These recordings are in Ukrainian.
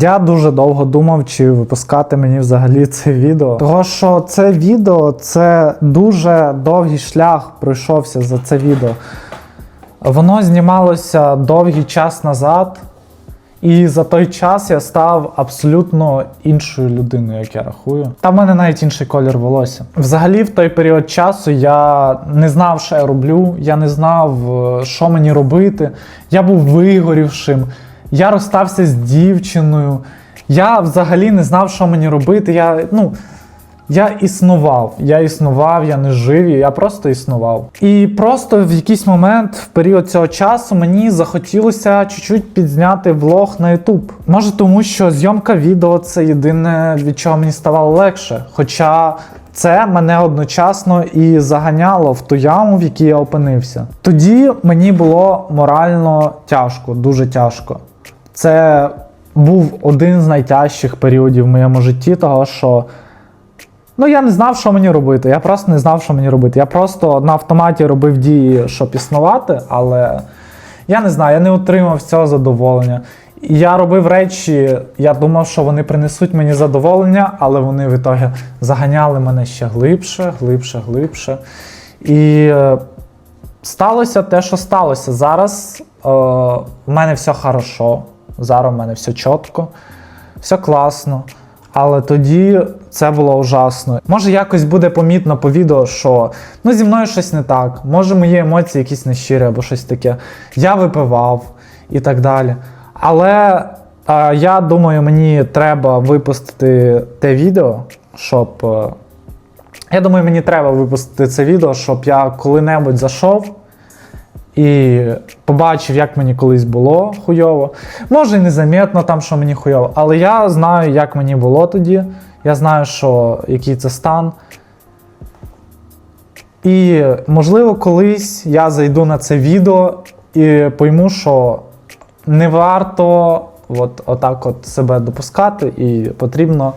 Я дуже довго думав, чи випускати мені взагалі це відео. Того що це відео це дуже довгий шлях пройшовся за це відео. Воно знімалося довгий час назад, і за той час я став абсолютно іншою людиною, як я рахую. Та в мене навіть інший колір волосся. Взагалі, в той період часу я не знав, що я роблю, я не знав, е, що мені робити. Я був вигорівшим, я розстався з дівчиною. Я взагалі не знав, що мені робити. Я, ну, я існував, я існував, я не жив, я просто існував. І просто в якийсь момент, в період цього часу, мені захотілося чуть-чуть підзняти влог на YouTube. Може, тому що зйомка відео це єдине, від чого мені ставало легше. Хоча це мене одночасно і заганяло в ту яму, в якій я опинився. Тоді мені було морально тяжко, дуже тяжко. Це був один з найтяжчих періодів в моєму житті, того що. Ну, я не знав, що мені робити. Я просто не знав, що мені робити. Я просто на автоматі робив дії, щоб існувати, але я не знаю, я не отримав цього задоволення. Я робив речі, я думав, що вони принесуть мені задоволення, але вони в ітогі заганяли мене ще глибше, глибше, глибше. І е, сталося те, що сталося. Зараз е, в мене все хорошо, зараз в мене все чітко, все класно. Але тоді це було ужасно. Може, якось буде помітно по відео, що ну зі мною щось не так. Може, мої емоції якісь нещирі або щось таке. Я випивав і так далі. Але е, я думаю, мені треба випустити те відео, щоб. е, я думаю, мені треба випустити це відео, щоб я коли-небудь зайшов і побачив, як мені колись було хуйово. Може, і незаметно там, що мені хуйово, але я знаю, як мені було тоді. Я знаю, що який це стан. І можливо, колись я зайду на це відео і пойму, що не варто от, отак от себе допускати, і потрібно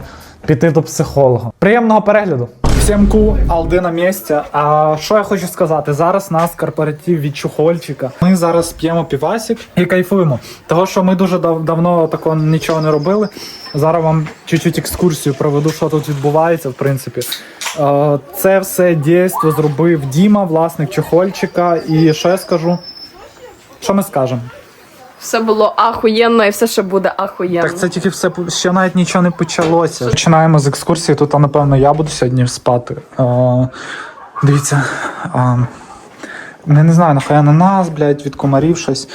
піти до психолога. Приємного перегляду! Всім ку, Алди на місці. А що я хочу сказати? Зараз нас корпоратив від чухольчика. Ми зараз п'ємо півасик і кайфуємо. Того, що ми дуже дав- давно такого нічого не робили. Зараз вам чуть-чуть екскурсію проведу, що тут відбувається, в принципі. Це все дійство зробив Діма, власник чухольчика. І що я скажу? Що ми скажемо? Все було ахуєнно і все ще буде ахуєнно. Так це тільки все ще навіть нічого не почалося. Починаємо з екскурсії. Тут, а, напевно, я буду сьогодні спати. А, дивіться. А, не, не знаю, нахуя на нас, блядь, від комарів щось.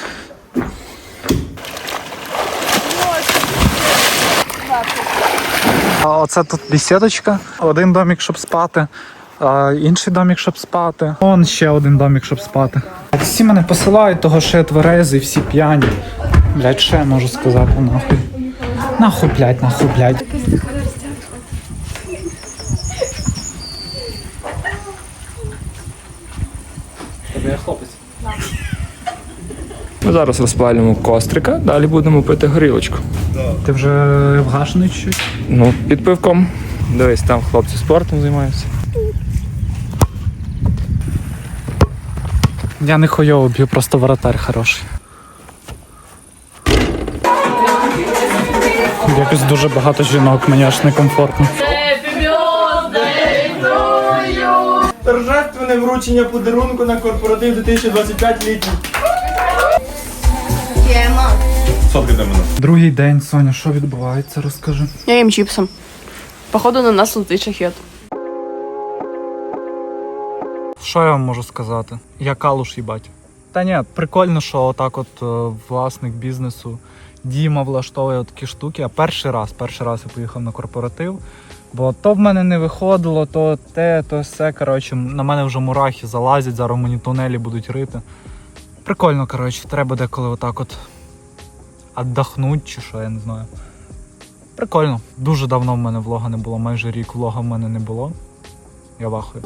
Оце тут бесідочка. Один домик, щоб спати, а інший домик, щоб спати. Вон ще один домик, щоб спати. Всі мене посилають, того що я тверезий, всі п'яні. Блять, що я можу сказати, нахуй. Нахуй, блядь, нахуй, блядь. Тобі я хлопець. Ми зараз розпалюємо кострика, далі будемо пити горілочку. Ти вже вгашений чуть? Ну, під пивком. Дивись, там хлопці спортом займаються. Я не хуйово б'ю, просто воротар хороший. Якось дуже багато жінок, мені аж некомфортно. Торжественне вручення подарунку на корпоратив 2025 літній. Другий день, Соня, що відбувається, розкажи. Я їм чіпсом. Походу на нас летить шахет. Що я вам можу сказати? Я калуш їбать. Та ні, прикольно, що отак от е, власник бізнесу Діма влаштовує такі штуки. А перший раз, перший раз я поїхав на корпоратив. Бо то в мене не виходило, то те, то все. Коротше, на мене вже мурахи залазять, зараз мені тунелі будуть рити. Прикольно, коротше, треба деколи отак от віддохнути чи що, я не знаю. Прикольно. Дуже давно в мене влога не було, майже рік влога в мене не було. Я вахую.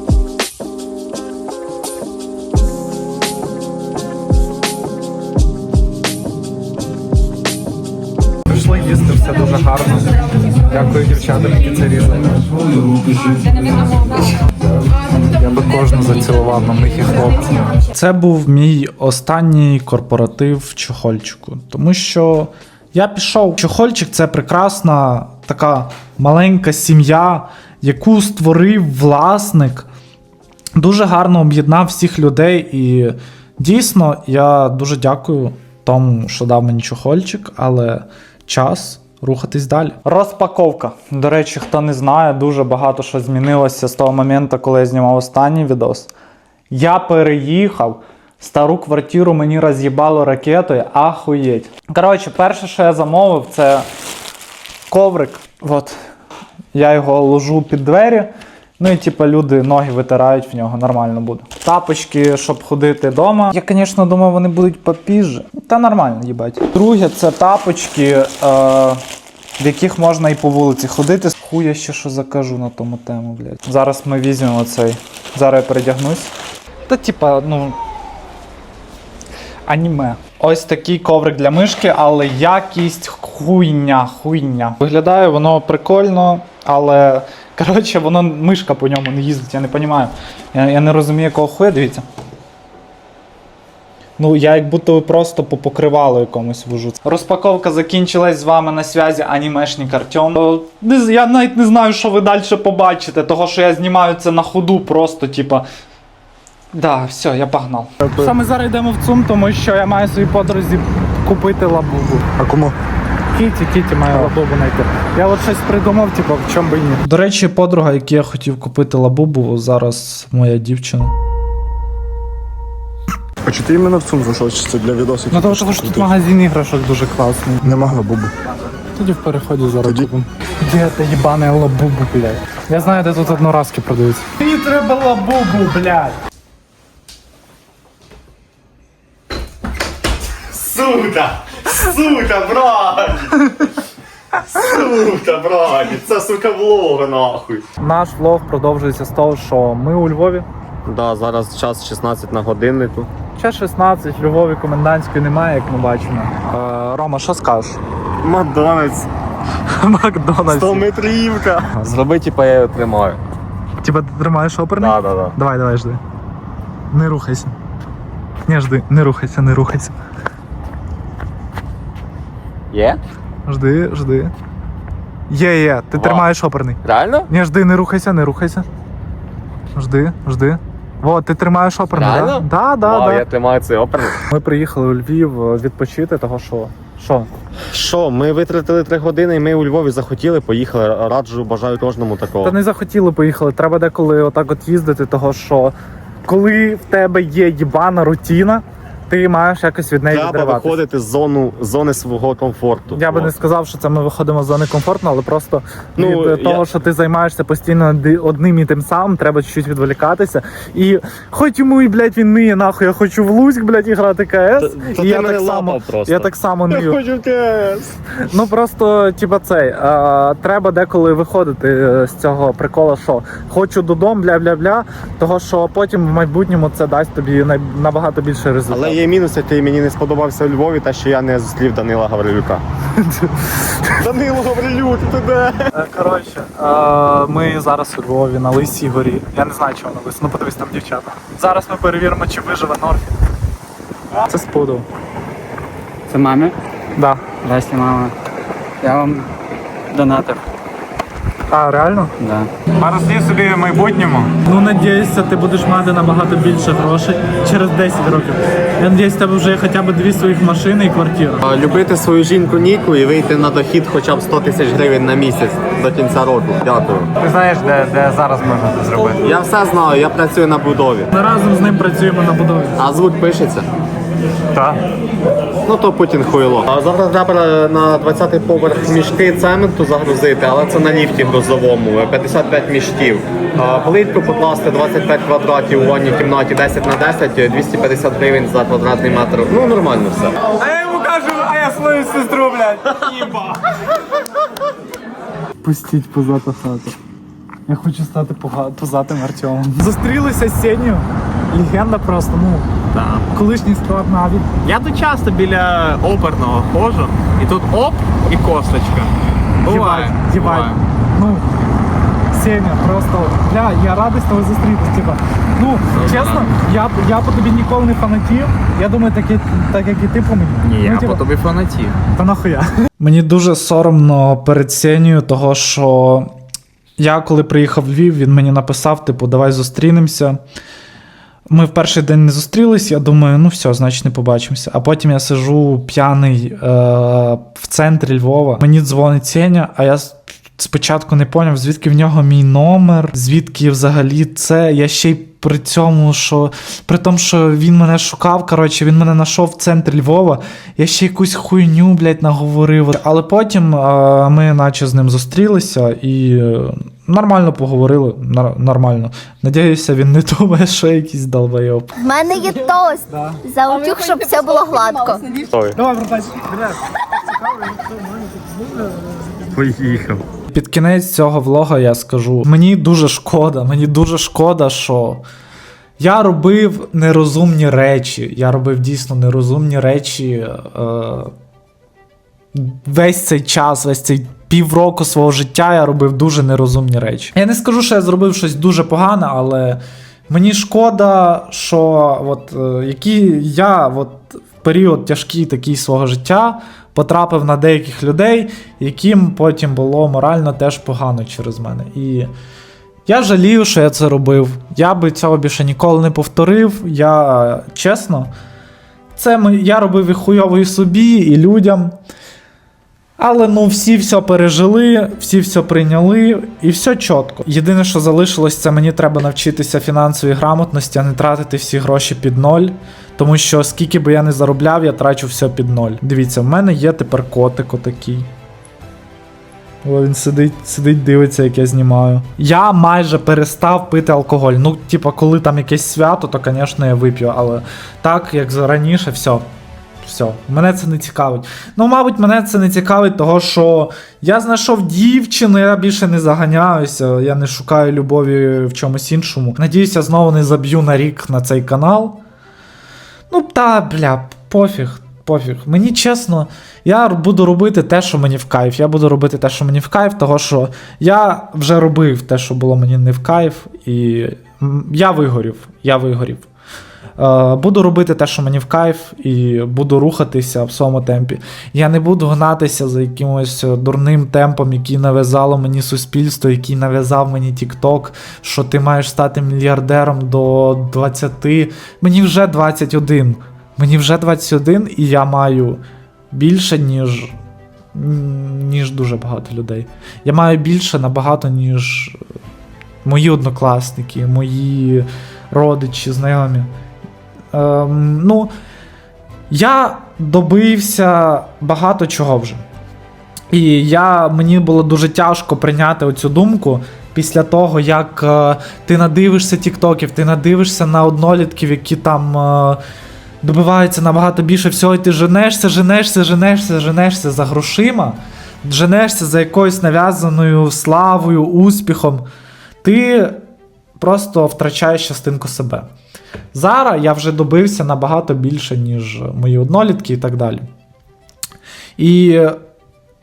Все дуже гарно. Дякую дівчатам, які це різали. Я би кожну зацілував на них і хлопців. Це був мій останній корпоратив в чохольчику, тому що Я пішов. Чохольчик це прекрасна така маленька сім'я, яку створив власник. Дуже гарно об'єднав всіх людей, і дійсно я дуже дякую тому, що дав мені чохольчик, але час рухатись далі. Розпаковка. До речі, хто не знає, дуже багато що змінилося з того моменту, коли я знімав останній відос. Я переїхав. Стару квартиру мені роз'їбало ракетою, ахуєть. Коротше, перше, що я замовив, це коврик. От. Я його ложу під двері. Ну і типу люди ноги витирають в нього, нормально буде. Тапочки, щоб ходити вдома. Я, звісно, думав, вони будуть попізже. Та нормально, їбать. Друге, це тапочки, е, в яких можна і по вулиці ходити. Хуя ще що закажу на тому тему, блядь. Зараз ми візьмемо цей. Зараз я передягнусь. Та типа, ну. Аніме. Ось такий коврик для мишки, але якість хуйня, хуйня. Виглядає воно прикольно, але коротше, воно мишка по ньому не їздить, я не розумію. Я, я не розумію, якого хуя, дивіться. Ну, я як будто просто по покривалу якомусь вожу. Розпаковка закінчилась з вами на зв'язі анімешник Артем. Е, Я навіть не знаю, що ви далі побачите, того що я знімаю це на ходу, просто, типа. Да, все, я погнав. Саме зараз йдемо в ЦУМ, тому що я маю своїй подрузі купити лабубу. А кому? Кіті, Кіті має лабубу знайти. Я от щось придумав, типу, в чому би ні. До речі, подруга, якій я хотів купити лабубу, зараз моя дівчина. А чи ти іменно в зайшов, це для відосів? Ну тому що тут магазин іграшок дуже класний. Нема лабубу. Тоді в переході зараз Тоді- купимо. Де ти їбане лабубу, блядь? Я знаю, де тут одноразки продаються. Мені треба лабубу, блядь. Сука! Сука, брат! Сука, брат! Це сука влога нахуй. Наш влог продовжується з того, що ми у Львові. Да, зараз час 16 на годиннику. Ще 16, в Львові комендантської немає, як ми бачимо. Е, Рома, що скажеш? Макдональдс. Макдональдс. 100 метрівка. Зроби, типа я його тримаю. Типа ти тримаєш оперний? Да, да, да. Давай, давай, жди. Не рухайся. Не жди, не рухайся, не рухайся. Є? Жди, жди. Є, є, ти Вау. тримаєш оперний. Реально? Не жди, не рухайся, не рухайся. Жди, жди. Во, ти тримаєш оперний, Реально? Да, да, Вау, да. я тримаю цей оперний. Ми приїхали у Львів е, відпочити, того що. Що? Що, ми витратили три години і ми у Львові захотіли, поїхали. Раджу, бажаю кожному такого. Та не захотіли поїхали. Треба деколи отак от їздити, того що коли в тебе є їбана рутіна, ти маєш якось від неї Треба відриватися. виходити з зону, з зони свого комфорту. Я би не сказав, що це ми виходимо з зони комфортно, але просто Ну, від е, я- того, що ти займаєшся постійно ди- одним і тим самим, треба чуть-чуть відволікатися. І хоч йому і блядь, він ниє нахуй, я хочу в Луцьк, блядь, і грати КС. Та- та і ти я мене так само, лапав просто. я так само нию. хочу в КС. Ну просто, типа, цей е, треба деколи виходити е, з цього прикола, що хочу додому, бля-бля-бля, того що потім в майбутньому це дасть тобі най- набагато більше результатів. Але є мінус, який мені не сподобався у Львові, та що я не зустрів Данила Гаврилюка. Данило Гаврилюк, ти де? Е, Коротше, е, ми зараз у Львові на Лисій горі. Я не знаю, чого на Лисі, ну подивись там дівчата. Зараз ми перевіримо, чи виживе Норфі. Це спудов. Це мамі? Да. Здрасте, мама. Я вам донатив. А, реально? Да. Марослі собі в майбутньому. Ну, надіюся, ти будеш мати набагато більше грошей через 10 років. Я надіюсь, в тебе вже хоча б дві своїх машини і квартира. Любити свою жінку Ніку і вийти на дохід хоча б 100 тисяч гривень на місяць до кінця року. Дякую. Ти знаєш, де, де зараз можна це зробити? Я все знаю, я працюю на будові. Ми разом з ним працюємо на будові. А звук пишеться. Так. Ну то Путін хуйло. А зараз треба на 20-й поверх мішки цементу загрузити, але це на ліфті грузовому, 55 мішків. А Плитку покласти 25 квадратів у ванній кімнаті 10 на 10, 250 гривень за квадратний метр. Ну нормально все. А я йому кажу, а я свою сестру, блядь. Їба. Пустіть позата хату. Я хочу стати пога- позатим Артемом. Зустрілися з Сеню. Легенда просто, ну. Колишній склад навіть. Я тут часто біля оперного ходжу, і тут оп і косточка. Буває. Єбать. Ну, Сеня, просто бля, я радий з тобою зустрітися. Типа, ну чесно, я, я по тобі ніколи не фанатів. Я думаю, так, і- так як і ти по мені. Ні, я ну, типа, по тобі фанатів. та нахуя. Мені дуже соромно перед Сенію, того що я коли приїхав в Львів, він мені написав: типу, давай зустрінемося. Ми в перший день не зустрілись, я думаю, ну все, значить не побачимося. А потім я сижу п'яний е- в центрі Львова. Мені дзвонить Сеня, а я спочатку не поняв, звідки в нього мій номер, звідки взагалі це. Я ще й при цьому, що при тому, що він мене шукав, коротше, він мене знайшов в центрі Львова. Я ще якусь хуйню, блядь, наговорив. Але потім е, ми наче з ним зустрілися і нормально поговорили. Нар- нормально. Надіюся, він не думає, що я якийсь долбойоб. В мене є тост за утюг, щоб все було гладко. Поїхав. Під кінець цього влога я скажу: мені дуже шкода, мені дуже шкода, що я робив нерозумні речі. Я робив дійсно нерозумні речі. Е- весь цей час, весь цей півроку свого життя я робив дуже нерозумні речі. Я не скажу, що я зробив щось дуже погане, але мені шкода, що от, е, які я от, в період тяжкий такий свого життя потрапив на деяких людей, яким потім було морально теж погано через мене. І я жалію, що я це робив. Я би цього більше ніколи не повторив. Я е, чесно, це я робив і хуйово і собі, і людям. Але ну всі все пережили, всі все прийняли, і все чітко. Єдине, що залишилось, це мені треба навчитися фінансовій грамотності, а не тратити всі гроші під ноль. Тому що скільки би я не заробляв, я трачу все під ноль. Дивіться, в мене є тепер котик отакий. О, він сидить, сидить, дивиться, як я знімаю. Я майже перестав пити алкоголь. Ну, типа, коли там якесь свято, то, звісно, я вип'ю, але так, як раніше, все. Все, мене це не цікавить. Ну, мабуть, мене це не цікавить, того що я знайшов дівчину, я більше не заганяюся, я не шукаю любові в чомусь іншому. Надіюся, знову не заб'ю на рік на цей канал. Ну, та, бля, пофіг, пофіг. Мені чесно, я буду робити те, що мені в кайф. Я буду робити те, що мені в кайф, того що я вже робив те, що було мені не в кайф, і я вигорів. Я вигорів. Е, Буду робити те, що мені в кайф, і буду рухатися в своєму темпі. Я не буду гнатися за якимось е, дурним темпом, який нав'язало мені суспільство, який нав'язав мені TikTok, що ти маєш стати мільярдером до 20. Мені вже 21. Мені вже 21, і я маю більше, ніж, ніж дуже багато людей. Я маю більше набагато, ніж мої однокласники, мої родичі, знайомі. Ем, ну, я добився багато чого вже. І я, мені було дуже тяжко прийняти оцю думку після того, як е, ти надивишся тіктоків, ти надивишся на однолітків, які там е, добиваються набагато більше всього, і ти женешся, женешся, женешся, женешся за грошима, женешся за якоюсь нав'язаною славою, успіхом. Ти просто втрачаєш частинку себе. Зараз я вже добився набагато більше, ніж мої однолітки і так далі. І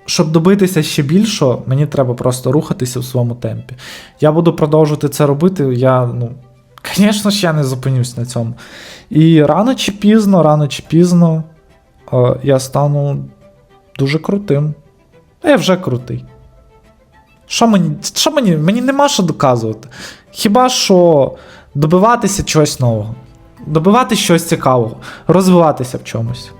щоб добитися ще більшого, мені треба просто рухатися в своєму темпі. Я буду продовжувати це робити. Я, ну, звісно ж, я не зупинюсь на цьому. І рано чи пізно, рано чи пізно е, я стану дуже крутим. А я вже крутий. Що мені, що мені? Мені нема що доказувати. Хіба що добиватися чогось нового, добивати щось цікавого, розвиватися в чомусь.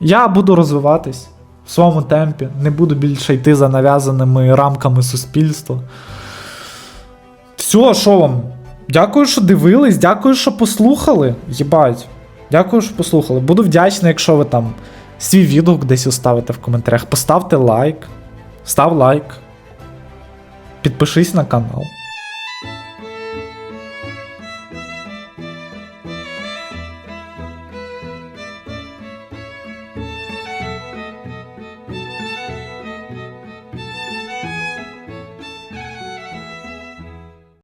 Я буду розвиватись в своєму темпі, не буду більше йти за нав'язаними рамками суспільства. Все, що вам? Дякую, що дивились, дякую, що послухали. Єбать. Дякую, що послухали. Буду вдячний, якщо ви там свій відгук десь оставите в коментарях. Поставте лайк, став лайк. Підпишись на канал.